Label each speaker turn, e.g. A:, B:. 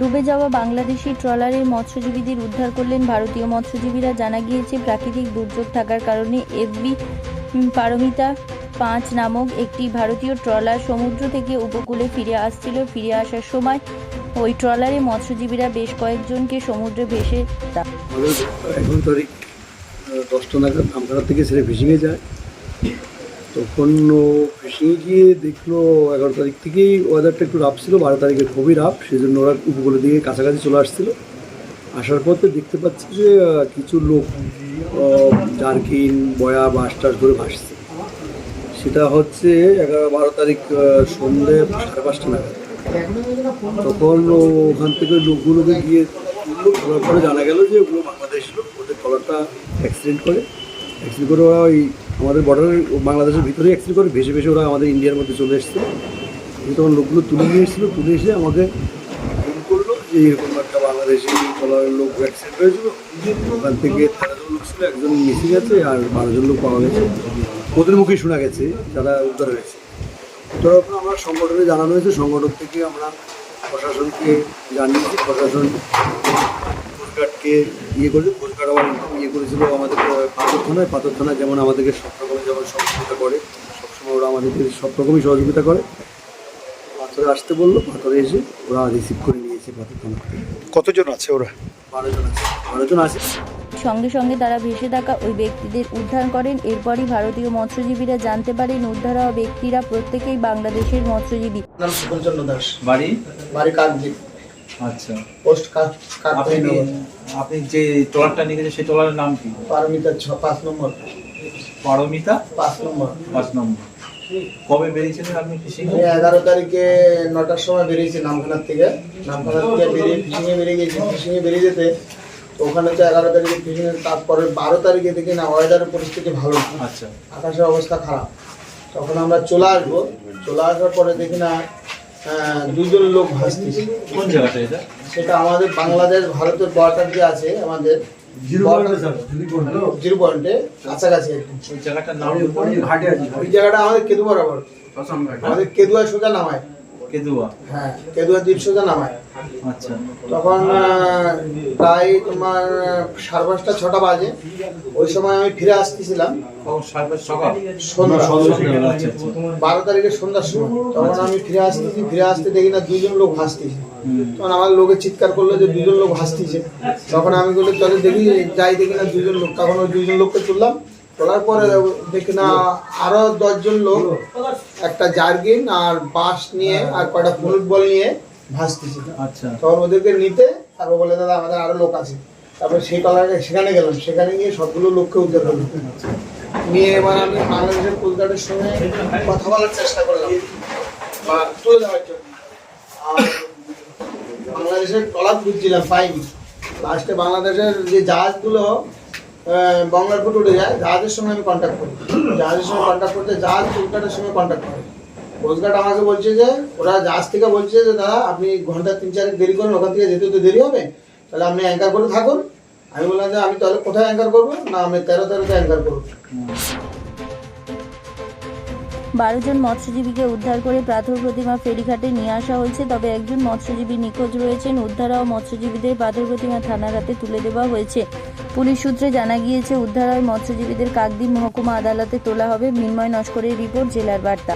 A: ডুবে যাওয়া বাংলাদেশি ট্রলারের মৎস্যজীবীদের উদ্ধার করলেন ভারতীয় মৎস্যজীবীরা। জানা গিয়েছে, প্রাকৃতিক দুর্যোগ থাকার কারণে এফবি পারমিতা পাঁচ নামক একটি ভারতীয় ট্রলার সমুদ্র থেকে উপকূলে ফিরে আসছিল। ফিরে আসার সময় ওই ট্রলারে মৎস্যজীবীরা বেশ কয়েকজনকে সমুদ্রে ভেসে
B: আমাদের তারিখ দশটা নাগাদ আমখানা থেকে ছেড়ে ফিশিংয়ে যায়। তখন ফিশিংয়ে গিয়ে দেখল এগারো তারিখ থেকেই ওয়েদারটা একটু রাফ ছিল বারো তারিখে খুবই রাফ সেই জন্য ওরা উপকূলের দিকে কাছাকাছি চলে আসছিল। আসার তো দেখতে পাচ্ছি যে কিছু লোক জার্কিন বয়া বাস টাস ধরে ভাসছে। সেটা হচ্ছে এগারো বারো তারিখ আহ, সন্ধ্যে সাড়ে পাঁচটা নাগাদ। তখন ওখান থেকে লোকগুলোকে গিয়ে তুললো পরে জানা গেল যে ওগুলো বাংলাদেশ লোক ওদের কলারটা অ্যাক্সিডেন্ট করে। অ্যাক্সিডেন্ট করে ওরা ওই আমাদের বর্ডারের বাংলাদেশের ভিতরে অ্যাক্সিডেন্ট করে, ভেসে ভেসে ওরা আমাদের ইন্ডিয়ার মধ্যে চলে এসছে। তখন লোকগুলো তুলে নিয়ে এসেছিল, তুলে এসে আমাকে ফোন করল যে, এরকম একটা বাংলাদেশি লোক অ্যাক্সিডেন্ট হয়েছিল। ওখান থেকে তেরোজন লোক ছিল, একজন মিসিং আছে আর বারোজন লোক পাওয়া গেছে। ওদের মুখেই শোনা গেছে যারা উদ্ধার হয়েছে। তখন আমরা সংগঠনে জানানো হয়েছে, সংগঠন থেকে আমরা প্রশাসনকে জানিয়েছি। প্রশাসন কোস্টগার্ডকে ইয়ে করেছে আবার ইয়ে করেছিল আমাদের পাথর থানায়। পাথর থানায় যেমন আমাদেরকে সব রকমের যেমন সহযোগিতা করে সবসময় ওরা আমাদেরকে সব রকমই সহযোগিতা করে। পাথরে আসতে বলল পাথরে এসে ওরা রিসিভ করে নিয়েছে পাথর থানা।
C: কতজন আছে ওরা?
B: বারোজন আছে বারোজন আছে।
A: সঙ্গে সঙ্গে তারা ভেসে থাকা ওই ব্যক্তিদের উদ্ধার করেন। এরপরই ভারতীয় মৎস্যজীবীরা জানতে পারেন উদ্ধার হওয়া ব্যক্তিরা প্রত্যেকেই বাংলাদেশের মৎস্যজীবী।
D: দাস।
E: বাড়ি?
D: বাড়ি কাকদ্বীপ।
E: আচ্ছা।
D: পোস্ট
E: আপনি আপনি যে ট্রলারটা নিয়ে গেছেন সেই ট্রলারের নাম কি?
D: পারমিতা ছ পাঁচ নম্বর।
E: পারমিতা?
D: পাঁচ নম্বর।
E: পাঁচ নম্বর। কবে বেরিয়েছিলেন আপনি ফিশিং
D: এগারো তারিখে নটার সময় বেরিয়েছি নামখানার থেকে। নামখানার থেকে বেরিয়ে ফিশিংয়ে বেরিয়ে গেছি ফিশিংয়ে বেরিয়ে যেতে ওখানে তো এগারো তারিখে ফিশিংয়ে তারপরে বারো তারিখে দেখি না ওয়েদারের পরিস্থিতি ভালো।
E: আচ্ছা।
D: আকাশের অবস্থা খারাপ। তখন আমরা চলে আসব। চলে আসার পরে দেখি না দুজন লোক ভাসতেছে
E: কোন জায়গাটা এটা?
D: সেটা আমাদের বাংলাদেশ ভারতের বর্ডার যে আছে আমাদের জিরো পয়েন্টে কাছাকাছি
E: ওই জায়গাটার নাম
D: ওই জায়গাটা আমাদের কেদুয়া বরাবর আমাদের কেদুয়া সোজা নামায়।
E: কেদুয়া?
D: হ্যাঁ কেদুয়া নামায়।
E: আচ্ছা।
D: তখন প্রায় তোমার সাড়ে পাঁচটা ছটা বাজে। ওই সময় আমি ফিরে আসতেছিলাম।
E: আচ্ছা আচ্ছা।
D: বারো তারিখের সন্ধ্যার সময়। তখন আমি ফিরে আসতেছি ফিরে আসতে দেখি না দুজন লোক ভাসতেছে তখন আমার লোকে চিৎকার করল যে দুজন লোক ভাসতেছে তখন আমি বলি চলে দেখি যাই দেখি না দুজন লোক। তখন ওই দুজন লোককে তুললাম। তোলার পরে দেখি না আরও দশজন লোক একটা জার্গিন আর বাঁশ নিয়ে আর কয়টা ফুটবল নিয়ে ভাসতেছে।
E: আচ্ছা।
D: তখন ওদেরকে নিতে তারপর বলে দাদা আমাদের আরও লোক আছে। তারপর সেই সেখানে গেলাম। সেখানে গিয়ে সবগুলো লোককে উদ্ধার করলাম। নিয়ে এবার আমি বাংলাদেশের কলকাতার সঙ্গে কথা বলার চেষ্টা করলাম। বা তুলে দেওয়ার জন্য। আর বাংলাদেশের টলার খুঁজছিলাম পাইনি। লাস্টে বাংলাদেশের যে জাহাজগুলো বঙ্গার ফুট উঠে যায়, জাহাজের সঙ্গে আমি কন্ট্যাক্ট করি। জাহাজের সঙ্গে কন্ট্যাক্ট করতে জাহাজ কোস্টগার্ডের সঙ্গে কন্ট্যাক্ট করে। কোস্টগার্ড আমাকে বলছে যে, ওরা জাহাজ থেকে বলছে যে, দাদা, আপনি ঘণ্টা তিন চারেক দেরি করেন, ওখান থেকে যেতে তো দেরি হবে। তাহলে আপনি অ্যাঙ্কার করে থাকুন। আমি বললাম যে, আমি তাহলে কোথায় অ্যাঙ্কার করব? না, আমি তেরো তেরোতে অ্যাঙ্কার করব।
A: বারো জন মৎস্যজীবীকে উদ্ধার করে পাথর প্রতিমা ফেরিঘাটে নিয়ে আসা হয়েছে। তবে একজন মৎস্যজীবী নিখোঁজ রয়েছেন। উদ্ধার হওয়া মৎস্যজীবীদের পাথর প্রতিমা থানার হাতে তুলে দেওয়া হয়েছে। পুলিশ সূত্রে জানা গিয়েছে, উদ্ধার হওয়া মৎস্যজীবীদের কাকদ্বীপ মহকুমা আদালতে তোলা হবে। মৃন্ময় নস্করের রিপোর্ট, জেলার বার্তা।